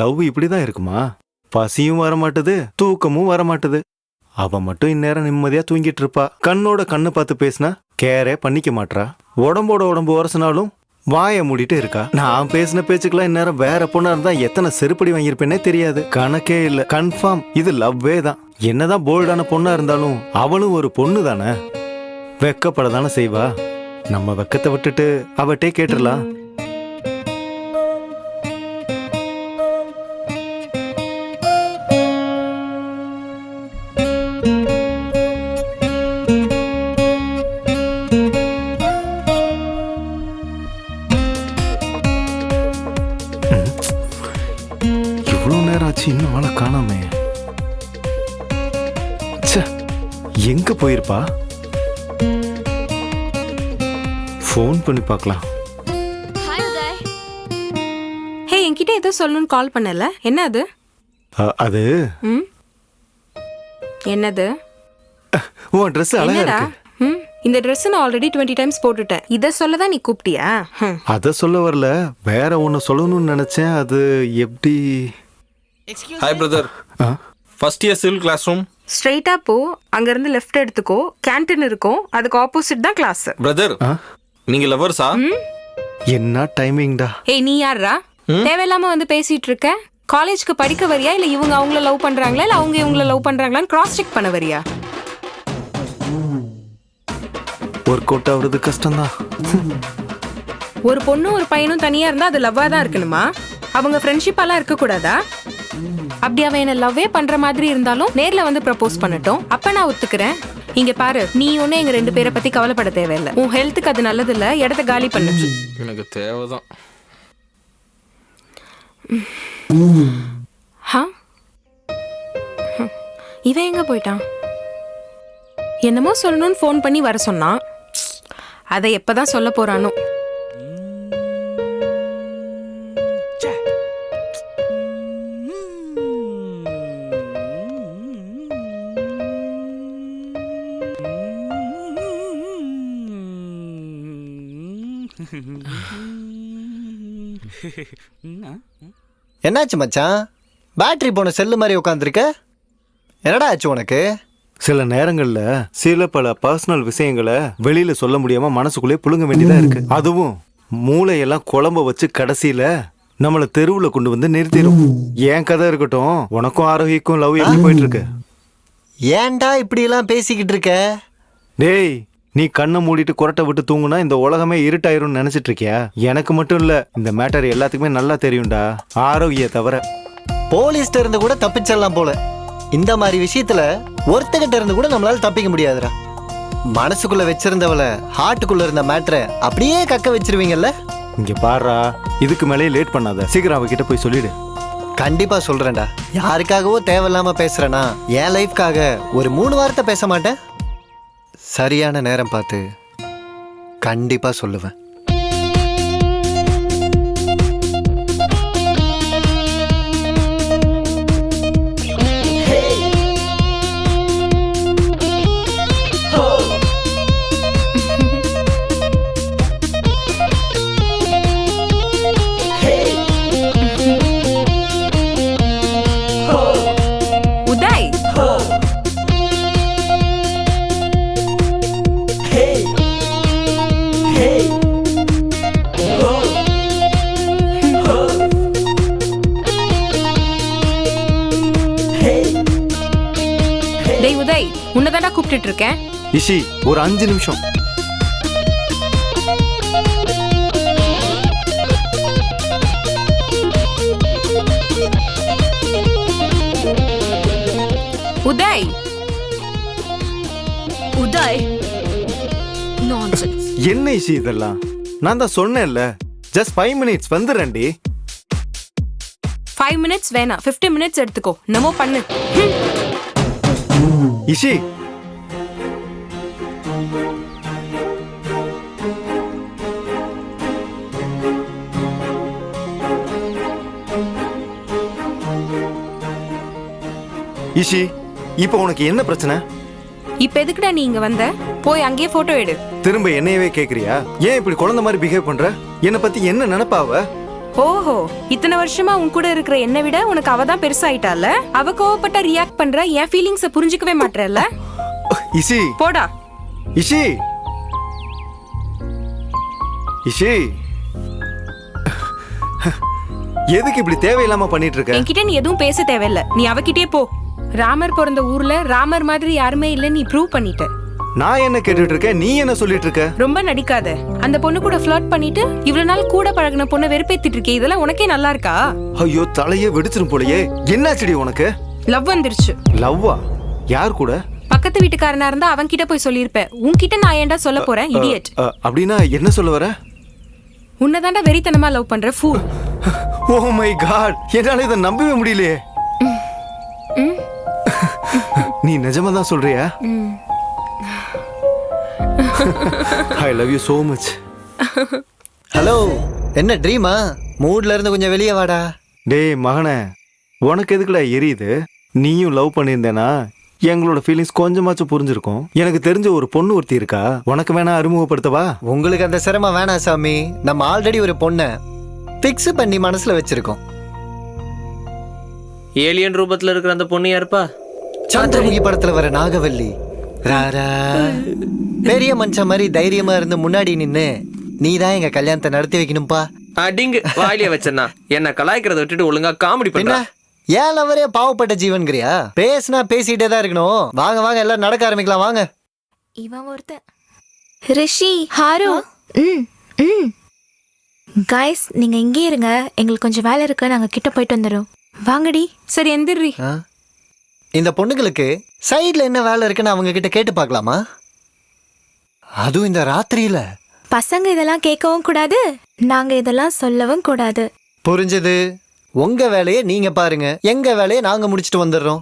Love இப்படிதான் இருக்குமா? பசியும் வர மாட்டுது தூக்கமும் வர மாட்டுது அவ மட்டும் இந்நேரம் நிம்மதியா தூங்கிட்டு இருப்பா கண்ணோட கண்ணு பார்த்து பேசினா கேரே பண்ணிக்க மாட்றா. உடம்போட உடம்பு உரசினாலும் வாயை மூடிட்டு இருக்கா. நான் பேசின பேச்சுக்கெல்லாம் இந்நேரம் வேற பொண்ணா இருந்தா எத்தனை செருப்படி வாங்கியிருப்பேனே தெரியாது. கணக்கே இல்ல. கன்ஃபார்ம் இது லவ்வே தான். என்னதான் போல்டான பொண்ணா இருந்தாலும் அவளும் ஒரு பொண்ணு தானே? வெக்கப்பட தானே செய்வா. நம்ம வெக்கத்தை விட்டுட்டு அவட்டே கேட்டுடலாம். இவ்வளோ நேரம் ஆச்சு இன்னும் ஆளை காணாமே. ச்சே எங்க போயிருப்பா? ஃபோன் பண்ணி பார்க்கலாம். ஹே என்கிட்ட ஏதோ சொல்லணும்னு கால் பண்ணல. என்ன அது? அது? ம்? என்னது? உன் ட்ரெஸ் அழகா என்னடா? இருக்கு. ம் இந்த Dress நான் ஆல்ரெடி டுவெண்ட்டி டைம்ஸ் போட்டுட்டேன். இதை சொல்ல தான் நீ கூப்பிட்டியா? ஹம். அத சொல்ல வரல. வேற ஒன்னு சொல்லணும்னு நினைச்சேன். அது எப்படி? ஹாய் பிரதர் ஆ? First year civil class room ஸ்ட்ரெயிட்டா போ. அங்கிருந்து லெஃப்ட் எடுத்துக்கோ. கேண்டீன் இருக்கும். அதுக்கு ஆப்போசிட் தான் கிளாஸ் பிரதர் ஆ? நீங்க லவர்ஸா என்ன டைமிங்டா ஏய் நீ யாரா தேவையில்லாம வந்து பேசிட்டு இருக்க. காலேஜ்க்கு படிக்க வரியா? இல்ல இவங்க அவங்கள லவ் பண்றாங்களா? இல்ல அவங்க இவங்கள லவ் பண்றாங்களான்னு கிராஸ் செக் பண்ண வரியா? ஒர்க் அவுட் ஆகுறது கஷ்டம்தான். ஒரு பொண்ணும் ஒரு பையனும் தனியா இருந்தா அது லவ்வா தான் இருக்கணுமா? அவங்க ஃப்ரெண்ட்ஷிப்பாலாம் இருக்க கூடாதா? அப்படி அவன் என்ன லவ்வே பண்ற மாதிரி இருந்தாலும் நேர்ல வந்து ப்ரப்போஸ் பண்ணட்டும். அப்ப நான் ஒத்துக்கிறேன். இங்க பாரு நீ ஒண்ணு எங்க ரெண்டு பேரை பத்தி கவலைப்பட தேவையில்லை. உன் ஹெல்த்துக்கு அது நல்லது இல்ல இடத்த காலி பண்ணு. எனக்கு தேவைதான். ஹா? இவன் எங்க போயிட்டான்? என்னமோ சொல்லணும்னு ஃபோன் பண்ணி வர சொன்னான். அதை எப்பதான் சொல்ல போறானோ. என்னாச்சு மச்சான்? பேட்டரி போன செல்லு மாதிரி உட்காந்துருக்க என்னடா ஆச்சு உனக்கு? சில நேரங்கள்ல சில பல பர்சனல் விஷயங்களை வெளியில சொல்ல முடியாம மனசுக்குள்ளே புழுங்க வேண்டியதா இருக்கு. அதுவும் மூளையெல்லாம் குழம்ப வச்சு கடைசியில நம்மள தெருவுல கொண்டு வந்து நிறுத்திடும். என் கதை இருக்கட்டும் உனக்கும் ஆரோக்கியக்கும் லவ் எப்படி போயிட்டு இருக்கு? ஏன்டா இப்படியெல்லாம் பேசிக்கிட்டு இருக்க? டேய் நீ கண்ணை மூடிட்டு குரட்டை விட்டு தூங்குனா இந்த உலகமே இருட்டாயிரும்னு நினைச்சிட்டு இருக்கியா எனக்கு மட்டும் இல்ல இந்த மேட்டர் எல்லாத்துக்குமே நல்லா தெரியும்டா. ஆரோக்கிய தவிர. போலீஸ்ட இருந்து கூட தப்பிச்சிடலாம் போல. இந்த மாதிரி விஷயத்துல ஒருத்தகிட்ட இருந்து கூட நம்மளால தப்பிக்க முடியாதுடா. மனசுக்குள்ள வச்சிருந்தவள ஹார்ட்டுக்குள்ள இருந்த மேட்ரை அப்படியே கக்க வச்சிருவீங்கல்ல? இங்க பாருடா இதுக்கு மேலேயே லேட் பண்ணாத. சீக்கிரம் அவகிட்ட போய் சொல்லிடு. கண்டிப்பா சொல்றேன்டா. யாருக்காகவோ தேவையில்லாம பேசுறேனா? என் லைஃப்காக ஒரு மூணு வார்த்தை பேச மாட்டேன். சரியான நேரம் பார்த்து கண்டிப்பாக சொல்லுவேன். உதய் உன்னதாடா கூப்பிட்டுட்டு இருக்கேன். இஷி ஒரு அஞ்சு நிமிஷம். உதய். உதய். நான்சென்ஸ் என்ன இஷி இதெல்லாம்? நான் தான் சொன்னேன்ல. ஜஸ்ட் ஃபைவ் மினிட்ஸ் வந்துடுறேன்டி. ஃபைவ் மினிட்ஸ் வேணாம். ஃபிஃப்டி மினிட்ஸ் எடுத்துக்கோ. என்னமோ பண்ணு. இஷி. இஷி இப்போ உனக்கு என்ன பிரச்சனை? இப்ப எதுக்குடா நீ இங்க வந்த? போய் அங்கேயே போட்டோ எடு. திரும்ப என்னையவே கேக்குறியா? ஏன் இப்படி குழந்தை மாதிரி பிஹேவ் பண்ற? என்னை பத்தி என்ன நினைப்பாவ? ஓஹோ இத்தனை வருஷமா உன் கூட இருக்கிற என்னை விட உனக்கு அவ தான் பெருசாயிட்டால? அவ கோவப்பட்டா ரியாக்ட் பண்ற என் ஃபீலிங்ஸ புரிஞ்சுக்கவே மாட்டேல்ல இசி போடா. இஷி. இஷி. எதுக்கு இப்படி தேவையில்லாம பண்ணிட்டு இருக்க என்கிட்ட நீ எதுவும் பேச தேவையில்ல. நீ அவகிட்டே போ. ராமர் பிறந்த ஊர்ல ராமர் மாதிரி யாருமே இல்ல நீ ப்ரூவ் பண்ணிட்ட. நான் என்ன கேட்டுட்டு இருக்கேன்? நீ என்ன சொல்லிட்டு இருக்க? ரொம்ப நடிக்காத. அந்த பொண்ணு கூட ஃப்ளர்ட் பண்ணிட்டு இவ்வளவு நாள் கூட பழகுன பொண்ணை வெறுப்பேத்திட்டு இருக்கே இதெல்லாம் உனக்கே நல்லா இருக்கா? ஐயோ தலையே வெடிச்சிரும் போலயே. என்னாச்சுடி உனக்கு? லவ் வந்துருச்சு. லவ்வா யார் கூட? பக்கத்து வீட்டுக்காரனா இருந்தா அவன் கிட்ட போய் சொல்லியிருப்பேன். உன்கிட்ட நான் ஏன்டா சொல்ல போறேன் இடியட் அப்படின்னா என்ன சொல்ல வர? உன்னதாண்டா வெறித்தனமா லவ் பண்ற ஃபூல் ஓ மை காட் என்னால இதை நம்பவே முடியலையே. நீ நிஜமா தான் சொல்றியா I love you so much hello என்ன ட்ரீமா மூட்ல இருந்து கொஞ்சம் வெளியே வாடா. டேய் மகனே உனக்கு எதுக்குடா எரியுது? நீயும் லவ் பண்ணியிருந்தேனா? எங்களோட ஃபீலிங்ஸ் கொஞ்சமாச்சும் புரிஞ்சிருக்கும். எனக்கு தெரிஞ்ச ஒரு பொண்ணு ஒருத்தி இருக்கா. உனக்கு வேணா அறிமுகப்படுத்தவா? உங்களுக்கு அந்த சிரமம் வேணாம் சாமி. நம்ம ஆல்ரெடி ஒரு பொண்ணை ஃபிக்ஸ் பண்ணி மனசுல வச்சிருக்கோம். ஏலியன் ரூபத்துல இருக்கிற அந்த பொண்ணு யாருப்பா? சந்திரமுகி படத்துல வர நாகவல்லி. ராரா பெரிய மனுஷன் மாதிரி தைரியமா இருந்து முன்னாடி நின்னு நீ தான் எங்க கல்யாணத்தை நடத்தி வைக்கணும்பா. அடிங்கு வாயிலே வச்சனா என்ன கலாய்க்கிறத விட்டுட்டு ஒழுங்கா காமெடி பண்ண ஏன் லவரே பாவப்பட்ட ஜீவன்கிறியா? பேசினா பேசிட்டே தான் இருக்கணும். வாங்க வாங்க எல்லாம் நடக்க ஆரம்பிக்கலாம் வாங்க. இவன் ஒருத்தன். ரிஷி ஹாரு ம் ம். கைஸ் நீங்க இங்கே இருங்க. எங்களுக்கு கொஞ்சம் வேலை இருக்கு. நாங்க கிட்ட போயிட்டு வந்துடுறோம். வாங்கடி. சரி எந்திரி. ஆ? இந்த பொண்ணுங்களுக்கு சைடுல என்ன வேலை இருக்குன்னு அவங்க கிட்ட கேட்டு பார்க்கலாமா? அதுவும் இந்த ராத்திரியில. பசங்க இதெல்லாம் கேட்கவும் கூடாது நாங்க இதெல்லாம் சொல்லவும் கூடாது. புரிஞ்சது. உங்க வேலையை நீங்க பாருங்க. எங்க வேலையை நாங்க முடிச்சிட்டு வந்துடுறோம்.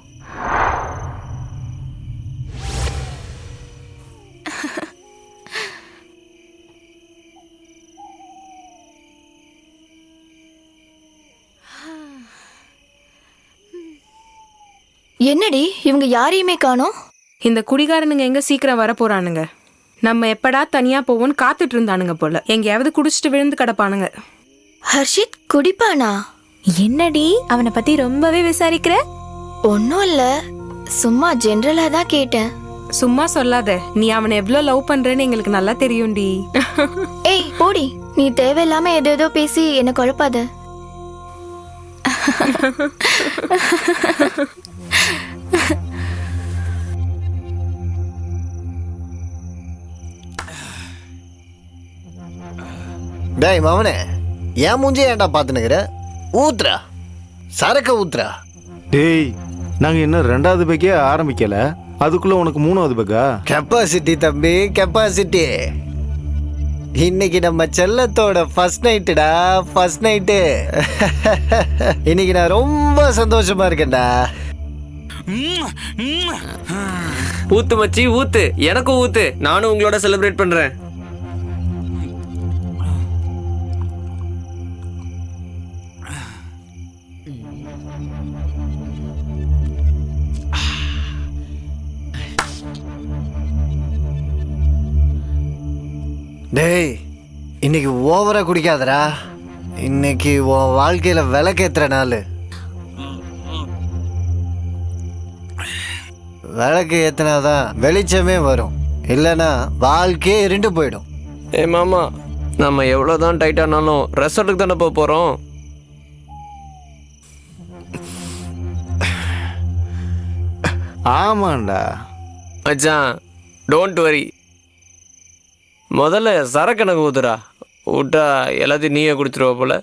என்னடி இவங்க யாரையுமே காணோம்? இந்த குடிகாரனுங்க எங்க சீக்கிரம் வர போறானுங்க நம்ம எப்படா தனியா போவோம்னு காத்துட்டு இருந்தானுங்க போல. எங்கேயாவது குடிச்சிட்டு விழுந்து கிடப்பானுங்க. ஹர்ஷித் குடிப்பானா? என்னடி அவனை பத்தி ரொம்பவே விசாரிக்கிற? ஒன்றும் இல்ல. சும்மா ஜென்ரலா தான் கேட்டேன். சும்மா சொல்லாத. நீ அவனை எவ்வளவு லவ் பண்றேன்னு எங்களுக்கு நல்லா தெரியும்டி. ஏய் போடி. நீ தேவையில்லாம ஏதோ ஏதோ பேசி என்ன குழப்பாத. டேய் மவனே ஏன் மூஞ்சே ஏன்டா பார்த்துனுக்குற? ஊத்துறா. சரக்க ஊத்துறா. டேய் நாங்க இன்னும் ரெண்டாவது பேக்கே ஆரம்பிக்கல. அதுக்குள்ள உனக்கு மூணாவது பேக்கா? கெப்பாசிட்டி தம்பி கெப்பாசிட்டி இன்னைக்கு நம்ம செல்லத்தோட ஃபர்ஸ்ட் நைட்டுடா ஃபர்ஸ்ட் நைட்டு இன்னைக்கு நான் ரொம்ப சந்தோஷமா இருக்கேன்டா. ஊத்து மச்சி ஊத்து. எனக்கும் ஊத்து. நானும் உங்களோட செலிப்ரேட் பண்றேன். டேய் இன்னைக்கு ஓவரா குடிக்காதடா. இன்னைக்கு உன் வாழ்க்கையில விளக்கேத்துற நாள். விளக்கு ஏத்துனாதான் வெளிச்சமே வரும். இல்லைன்னா வாழ்க்கையே இருண்டு போயிடும். ஏ மாமா நம்ம எவ்வளவுதான் டைட் ஆனாலும் ரெசார்ட்டுக்கு தானே போக போறோம்? ஆமாண்டா. மச்சான் டோன்ட் வரி முதல்ல சரக்கு எனக்கு ஊத்துடா விட்டா எல்லாத்தையும் நீயே குடிச்சிருவ போல.